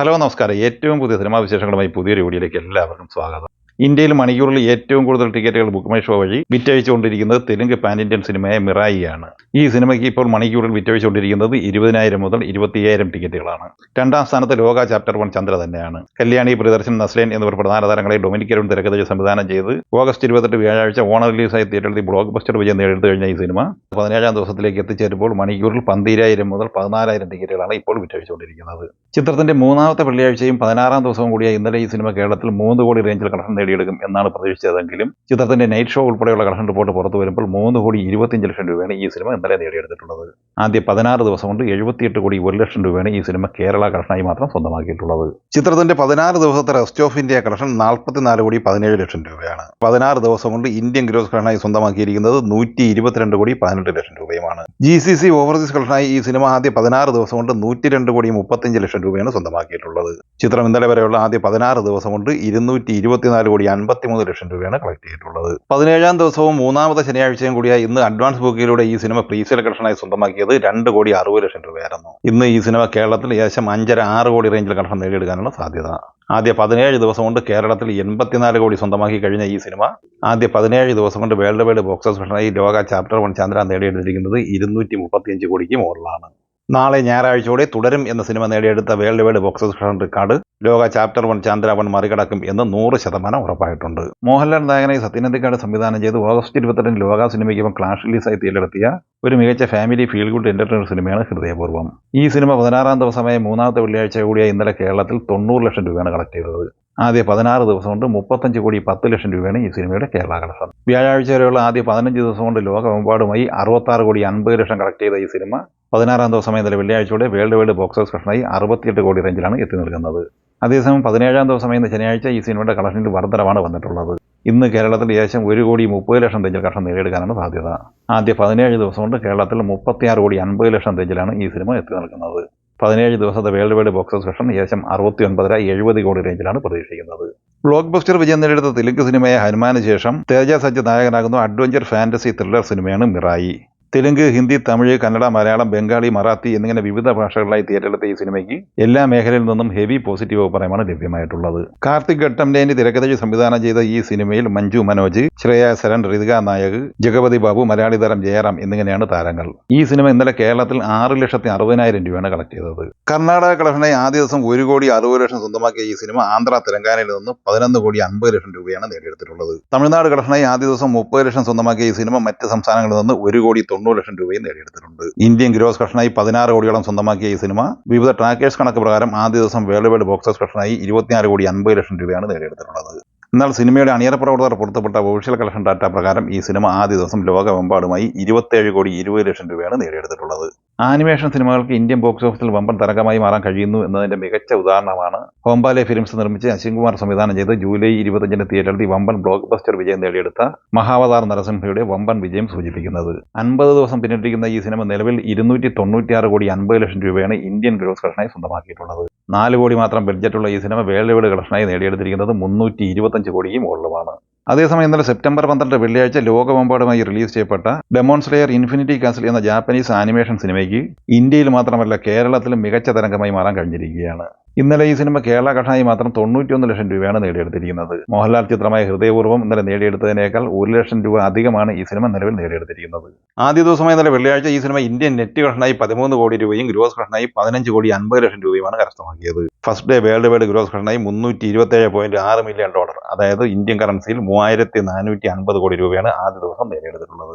Hello നമസ്കാരം. ഏറ്റവും പുതിയ സിനിമാ വിശേഷങ്ങളുമായി പുതിയൊരു വീഡിയോയിലേക്ക് എല്ലാവർക്കും സ്വാഗതം. ഇന്ത്യയിൽ മണിക്കൂറിൽ ഏറ്റവും കൂടുതൽ ടിക്കറ്റുകൾ ബുക്ക് മൈ ഷോ വഴി വിറ്റഴിച്ചുകൊണ്ടിരിക്കുന്നത് തെലുങ്ക് പാൻ ഇന്ത്യൻ സിനിമയായ മിറായിയാണ്. ഈ സിനിമയ്ക്ക് ഇപ്പോൾ മണിക്കൂറിൽ വിറ്റഴിച്ചുകൊണ്ടിരിക്കുന്നത് ഇരുപതിനായിരം മുതൽ ഇരുപത്തിയായിരം ടിക്കറ്റുകളാണ്. രണ്ടാം സ്ഥാനത്ത് ലോക ചാപ്റ്റർ വൺ ചന്ദ്ര തന്നെയാണ്. കല്യാണി പ്രിയദർശൻ നസ്ലേൻ എന്നിവർ പ്രധാന താരങ്ങളെ ഡൊമിനിക് അരുൺ തിരക്കഥ സംവിധാനം ചെയ്ത് ഓഗസ്റ്റ് ഇരുപത്തെട്ട് വ്യാഴാഴ്ച ഓണ റിലീസായി തിയേറ്ററിൽ ബ്ലോക്ക് ബസ്റ്റർ വിജയം നേടിയെടുത്തു കഴിഞ്ഞ ഈ സിനിമ പതിനേഴാം ദിവസത്തിലേക്ക് എത്തിച്ചേരുമ്പോൾ മണിക്കൂറിൽ പന്തിരായിരം മുതൽ പതിനാലായിരം ടിക്കറ്റുകളാണ് ഇപ്പോൾ വിറ്റഴിച്ചുകൊണ്ടിരിക്കുന്നത്. ചിത്രത്തിന്റെ മൂന്നാമത്തെ വെള്ളിയാഴ്ചയും പതിനാറാം ദിവസവും കൂടിയ ഇന്നലെ ഈ സിനിമ കേരളത്തിൽ മൂന്ന് കോടി റേഞ്ചിൽ കളക്ഷൻ നേടിയെടുക്കും എന്നാണ് പ്രതീക്ഷിച്ചതെങ്കിലും ചിത്രത്തിന്റെ നൈറ്റ് ഷോ ഉൾപ്പെടെയുള്ള കളക്ഷൻ റിപ്പോർട്ട് പുറത്തു വരുമ്പോൾ മൂന്ന് കോടി ഇരുപത്തിയഞ്ച് ലക്ഷം രൂപയാണ് ഈ സിനിമ ഇന്നലെ നേടിയെടുത്തിട്ടുള്ളത്. ആദ്യ പതിനാറ് ദിവസം കൊണ്ട് എഴുപത്തിയെട്ട് കോടി ഒരു ലക്ഷം രൂപയാണ് ഈ സിനിമ കേരള കളക്ഷനായി മാത്രം സ്വന്തമാക്കിയിട്ടുള്ളത്. ചിത്രത്തിന്റെ പതിനാറ് ദിവസത്തെ റെസ്റ്റ് ഓഫ് ഇന്ത്യ കളക്ഷൻ നാൽപ്പത്തിനാല് കോടി പതിനേഴ് ലക്ഷം രൂപയാണ്. പതിനാറ് ദിവസം കൊണ്ട് ഇന്ത്യൻ ഗ്രോസ് കളക്ഷനായി സ്വന്തമാക്കിയിരിക്കുന്നത് നൂറ്റി ഇരുപത്തിരണ്ട് കോടി പതിനെട്ട് ലക്ഷം രൂപയുമാണ്. ജി സി സി ഓവർസീസ് കളക്ഷനായി ഈ സിനിമ ആദ്യ പതിനാറ് ദിവസം കൊണ്ട് നൂറ്റി രണ്ട് കോടി മുപ്പത്തഞ്ച് ലക്ഷം രൂപയാണ് സ്വന്തമാക്കിയിട്ടുള്ളത്. ചിത്രം ഇന്നലെ വരെയുള്ള ആദ്യ പതിനാറ് ദിവസം കൊണ്ട് ഇരുന്നൂറ്റി ഇരുപത്തിനാല് കോടി അൻപത്തിമൂന്ന് ലക്ഷം രൂപയാണ് കളക്ട് ചെയ്തിട്ടുള്ളത്. പതിനേഴാം ദിവസവും മൂന്നാമത്തെ ശനിയാഴ്ചയും കൂടിയായി ഇന്ന് അഡ്വാൻസ് ബുക്കിലൂടെ ഈ സിനിമ പ്രീസെൽ കളക്ഷനായി സ്വന്തമാക്കിയത് രണ്ട് കോടി അറുപത് ലക്ഷം രൂപയായിരുന്നു. ഇന്ന് ഈ സിനിമ കേരളത്തിൽ ഏകദേശം അഞ്ചര ആറ് കോടി റേഞ്ചിൽ കളക്ഷൻ നേടിയെടുക്കാനുള്ള സാധ്യത. ആദ്യ പതിനേഴ് ദിവസം കൊണ്ട് കേരളത്തിൽ എൺപത്തിനാല് കോടി സ്വന്തമാക്കി കഴിഞ്ഞ ഈ സിനിമ ആദ്യ പതിനേഴ് ദിവസം കൊണ്ട് വേൾഡ് വൈഡ് ബോക്സ് ഓഫീസ് കളക്ഷനായി ലോക ചാപ്റ്റർ വൺ ചന്ദ്ര നേടിയെടുത്തിരിക്കുന്നത് ഇരുന്നൂറ്റി മുപ്പത്തിയഞ്ച് കോടിക്ക് മുകളിലാണ്. നാളെ ഞായറാഴ്ചയോടെ തുടരും എന്ന സിനിമ നേടിയെടുത്ത world wide box office record. Lokah chapter one Chandra one മറികടക്കും എന്ന് നൂറ് ശതമാനം ഉറപ്പായിട്ടുണ്ട്. മോഹൻലാൽ നായകനായി സത്യനന്ദിക്കാട് സംവിധാനം ചെയ്ത് ഓഗസ്റ്റ് ഇരുപത്തിരണ്ട് ലോക സിനിമയ്ക്കൊപ്പം ക്ലാഷ് റിലീസായി തീരെടുത്തിയ ഒരു മികച്ച ഫാമിലി ഫീൽ ഗുഡ് എന്റർടൈനർ സിനിമയാണ് ഹൃദയപൂർവം. ഈ സിനിമ പതിനാറാം ദിവസമായ മൂന്നാമത്തെ വെള്ളിയാഴ്ച കൂടിയ ഇന്നലെ കേരളത്തിൽ തൊണ്ണൂറ് ലക്ഷം രൂപയാണ് കളക്ട് ചെയ്തത്. ആദ്യ പതിനാറ് ദിവസം കൊണ്ട് മുപ്പത്തഞ്ച് കോടി പത്ത് ലക്ഷം രൂപയാണ് ഈ സിനിമയുടെ കേരള കളക്ഷൻ വ്യാഴാഴ്ച വരെയുള്ള ആദ്യ പതിനഞ്ച് ദിവസം കൊണ്ട് ലോകമെമ്പാടുമായി അറുപത്താറ് കോടി അൻപത് ലക്ഷം കളക്ട് ചെയ്ത ഈ സിനിമ പതിനാറാം ദിവസം ഇന്നലെ വെള്ളിയാഴ്ചയോടെ വേൾഡ് വൈഡ് ബോക്സ് ഓഫീസ് കളക്ഷനായി അറുപത്തിയെട്ട് കോടി റേഞ്ചിലാണ് എത്തി നിൽക്കുന്നത്. അതേസമയം പതിനേഴാം ദിവസം ഇന്ന് ശനിയാഴ്ച ഈ സിനിമയുടെ കളക്ഷനിൽ വർധനമാണ് വന്നിട്ടുള്ളത്. ഇന്ന് കേരളത്തിൽ ഏകദേശം ഒരു കോടി മുപ്പത് ലക്ഷം റേഞ്ചിൽ കളക്ഷൻ നേടിയെടുക്കാനാണ് സാധ്യത. ആദ്യ പതിനേഴ് ദിവസം കൊണ്ട് കേരളത്തിൽ മുപ്പത്തിയാറ് കോടി അൻപത് ലക്ഷം റേഞ്ചിലാണ് ഈ സിനിമ എത്തി നിൽക്കുന്നത്. പതിനേഴ് ദിവസത്തെ world wide box office collection ഏകദേശം അറുപത്തി ഒൻപതര എഴുപത് കോടി റേഞ്ചിലാണ് പ്രതീക്ഷിക്കുന്നത്. ബ്ലോക്ക് ബസ്റ്റർ വിജയം നേടിയെടുത്ത തെലുങ്ക് സിനിമയെ ഹനുമാന് ശേഷം തേജ സജ്ജ നായകനാകുന്ന അഡ്വഞ്ചർ ഫാന്റസി ത്രില്ലർ സിനിമയാണ് മിറായി. തെലുങ്ക് ഹിന്ദി തമിഴ് കന്നഡ മലയാളം ബംഗാളി മറാത്തി എന്നിങ്ങനെ വിവിധ ഭാഷകളിലായി തിയേറ്ററിലെ ഈ സിനിമയ്ക്ക് എല്ലാ മേഖലയിൽ നിന്നും ഹെവി പോസിറ്റീവ് അഭിപ്രായമാണ് ലഭ്യമായിട്ടുള്ളത്. കാർത്തിക് ഘട്ടംലേന്റെ തിരക്കഥയിൽ സംവിധാനം ചെയ്ത ഈ സിനിമയിൽ മഞ്ജു മനോജ് ശ്രേയ സരൺ ഋതിക നായക് ജഗപതി ബാബു മലയാളി താരം ജയറാം എന്നിങ്ങനെയാണ് താരങ്ങൾ. ഈ സിനിമ ഇന്നലെ കേരളത്തിൽ ആറ് ലക്ഷത്തി അറുപതിനായിരം രൂപയാണ് കളക്ട് ചെയ്തത്. കർണാടക കളക്ഷനായി ആദ്യ ദിവസം ഒരു കോടി അറുപത് ലക്ഷം സ്വന്തമാക്കിയ ഈ സിനിമ ആന്ധ്ര തെലങ്കാനയിൽ നിന്ന് പതിനൊന്ന് കോടി അൻപത് ലക്ഷം രൂപയാണ് നേടിയെടുത്തിട്ടുള്ളത്. തമിഴ്നാട് കളക്ഷനായി ആദ്യ ദിവസം മുപ്പത് ലക്ഷം സ്വന്തമാക്കിയ ഈ സിനിമ മറ്റ് സംസ്ഥാനങ്ങളിൽ നിന്ന് ഒരു കോടി തൊണ്ണൂറ് ലക്ഷം രൂപയും നേടിയെടുത്തിട്ടുണ്ട്. ഇന്ത്യൻ ഗ്രോസ് കളക്ഷനായി പതിനാറ് കോടിയോളം സ്വന്തമാക്കിയ ഈ സിനിമ വിവിധ ട്രാക്കേഴ്സ് കണക്ക് പ്രകാരം ആദ്യ ദിവസം വേൾഡ് വൈഡ് ബോക്സ് ഓഫീസ് കളക്ഷനായി ഇരുപത്തിനാല് കോടി അൻപത് ലക്ഷം രൂപയാണ് നേടിയെടുത്തിട്ടുള്ളത്. എന്നാൽ സിനിമയുടെ അണിയറ പ്രവർത്തകർ പുറത്തുപെട്ട ഒഫീഷ്യൽ കളക്ഷൻ ഡാറ്റ പ്രകാരം ഈ സിനിമ ആദ്യ ദിവസം ലോകമെമ്പാടുമായി ഇരുപത്തേഴ് കോടി ഇരുപത് ലക്ഷം രൂപയാണ് നേടിയെടുത്തിട്ടുള്ളത്. ആനിമേഷൻ സിനിമകൾക്ക് ഇന്ത്യൻ ബോക്സ് ഓഫീസിൽ വമ്പൻ തരകമായി മാറാൻ കഴിയുന്നു എന്നതിന്റെ മികച്ച ഉദാഹരണമാണ് ഹോംബാലെ ഫിലിംസ് നിർമ്മിച്ച് അശ്വിൻ കുമാർ സംവിധാനം ചെയ്ത് ജൂലൈ ഇരുപത്തഞ്ചിന് തിയേറ്ററിൽ വമ്പൻ ബ്ലോക്ക് ബസ്റ്റർ വിജയം നേടിയെടുത്ത മഹാവതാർ നരസിംഹയുടെ വമ്പൻ വിജയം സൂചിപ്പിക്കുന്നത്. അൻപത് ദിവസം പിന്നിട്ടിരിക്കുന്ന ഈ സിനിമ നിലവിൽ ഇരുന്നൂറ്റി തൊണ്ണൂറ്റിയാറ് കോടി അൻപത് ലക്ഷം രൂപയാണ് ഇന്ത്യൻ ഗ്രോസ് കളക്ഷനായി സ്വന്തമാക്കിയിട്ടുള്ളത്. നാല് കോടി മാത്രം ബഡ്ജറ്റുള്ള ഈ സിനിമ വേൾഡ് കളക്ഷനായി നേടിയെടുത്തിരിക്കുന്നത് മുന്നൂറ്റി ഇരുപത്തഞ്ച് കോടിയും മുകളിലുമാണ്. അതേസമയം ഇന്നലെ സെപ്റ്റംബർ പന്ത്രണ്ട് വെള്ളിയാഴ്ച ലോകമെമ്പാടുമായി റിലീസ് ചെയ്യപ്പെട്ട ഡെമോൺസ്ലെയർ ഇൻഫിനിറ്റി കാസിൽ എന്ന ജാപ്പനീസ് ആനിമേഷൻ സിനിമയ്ക്ക് ഇന്ത്യയിൽ മാത്രമല്ല കേരളത്തിലും മികച്ച തരംഗമായി മാറാൻ കഴിഞ്ഞിരിക്കുകയാണ്. ഇന്നലെ ഈ സിനിമ കേരള കഷായി മാത്രം തൊണ്ണൂറ്റിയൊന്ന് ലക്ഷം രൂപയാണ് നേടിയെടുത്തിരിക്കുന്നത്. മോഹൻലാൽ ചിത്രമായ ഹൃദയപൂർവം ഇന്നലെ നേടിയെടുത്തതിനേക്കാൾ ഒരു ലക്ഷം രൂപ അധികമാണ് ഈ സിനിമ നിലവിൽ നേടിയെടുത്തിരിക്കുന്നത്. ആദ്യ ദിവസമായ ഇന്നലെ വെള്ളിയാഴ്ച ഈ സിനിമ ഇന്ത്യൻ നെറ്റ് കഷണായി പതിമൂന്ന് കോടി രൂപയും ഗ്രോസ് കഷണായി പതിനഞ്ച് കോടി അൻപത് ലക്ഷം രൂപയുമാണ് കരസ്ഥമാക്കിയത്. First day world wide gross ഘടനയായി മുന്നൂറ്റി ഇരുപത്തേഴ് പോയിന്റ് ആറ് മില്യൺ ഡോളർ അതായത് ഇന്ത്യൻ കറൻസിയിൽ മൂവായിരത്തി നാനൂറ്റി അൻപത് കോടി രൂപയാണ് ആദ്യ ദിവസം നേടിയെടുത്തിട്ടുള്ളത്.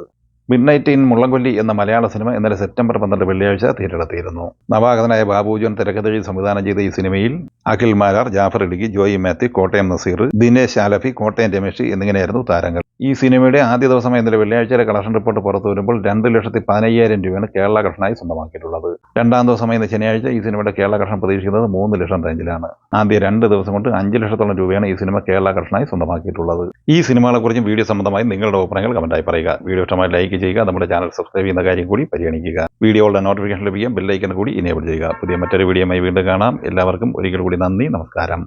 മിഡ് നൈറ്റ് ഇൻ മുള്ളംകൊല്ലി എന്ന മലയാള സിനിമ ഇന്നലെ സെപ്റ്റംബർ പന്ത്രണ്ട് വെള്ളിയാഴ്ച തിയേറ്ററിലെത്തിയിരുന്നു. നവാഗതനായ ബാബുജോൻ തിരക്കഥയിൽ സംവിധാനം ചെയ്ത ഈ സിനിമയിൽ അഖിൽ മാരാർ ജാഫർ ഇടുക്കി ജോയി മാത്യു കോട്ടയം നസീർ ദിനേശ് ആലഫി കോട്ടയം രമേശ് എന്നിങ്ങനെയായിരുന്നു താരങ്ങൾ. ഈ സിനിമയുടെ ആദ്യ ദിവസമായ ഇന്നലെ വെള്ളിയാഴ്ചയിലെ കളക്ഷൻ റിപ്പോർട്ട് പുറത്തു വരുമ്പോൾ രണ്ട് ലക്ഷത്തി പതിനയ്യായിരം രൂപയാണ് കേരള കളക്ഷനായി സ്വന്തമാക്കിയിട്ടുള്ളത്. രണ്ടാം ദിവസമായ ഇന്ന് ശനിയാഴ്ച ഈ സിനിമയുടെ കേരള കളക്ഷൻ പ്രതീക്ഷിക്കുന്നത് മൂന്ന് ലക്ഷം റേഞ്ചിലാണ്. ആദ്യ രണ്ട് ദിവസം കൊണ്ട് അഞ്ച് ലക്ഷത്തോളം രൂപയാണ് ഈ സിനിമ കേരള കളക്ഷനായി സ്വന്തമാക്കിയിട്ടുള്ളത്. ഈ സിനിമകളെക്കുറിച്ചും വീഡിയോ സംബന്ധമായി നിങ്ങളുടെ അഭിപ്രായങ്ങൾ കമന്റായി പറയുക. വീഡിയോ ഇഷ്ടമായി ലൈക്ക് ചെയ്യുക നമ്മുടെ ചാനൽ സബ്സ്ക്രൈബ് ചെയ്യുന്ന കാര്യം കൂടി പരിഗണിക്കുക. വീഡിയോകളുടെ നോട്ടിഫിക്കേഷൻ ലഭിക്കാൻ ബെല്ലൈക്കൻ കൂടി ഇനേബിൾ ചെയ്യുക. പുതിയ മറ്റൊരു വീഡിയോയുമായി വീണ്ടും കാണാം. എല്ലാവർക്കും ഒരിക്കൽ കൂടി നന്ദി. നമസ്കാരം.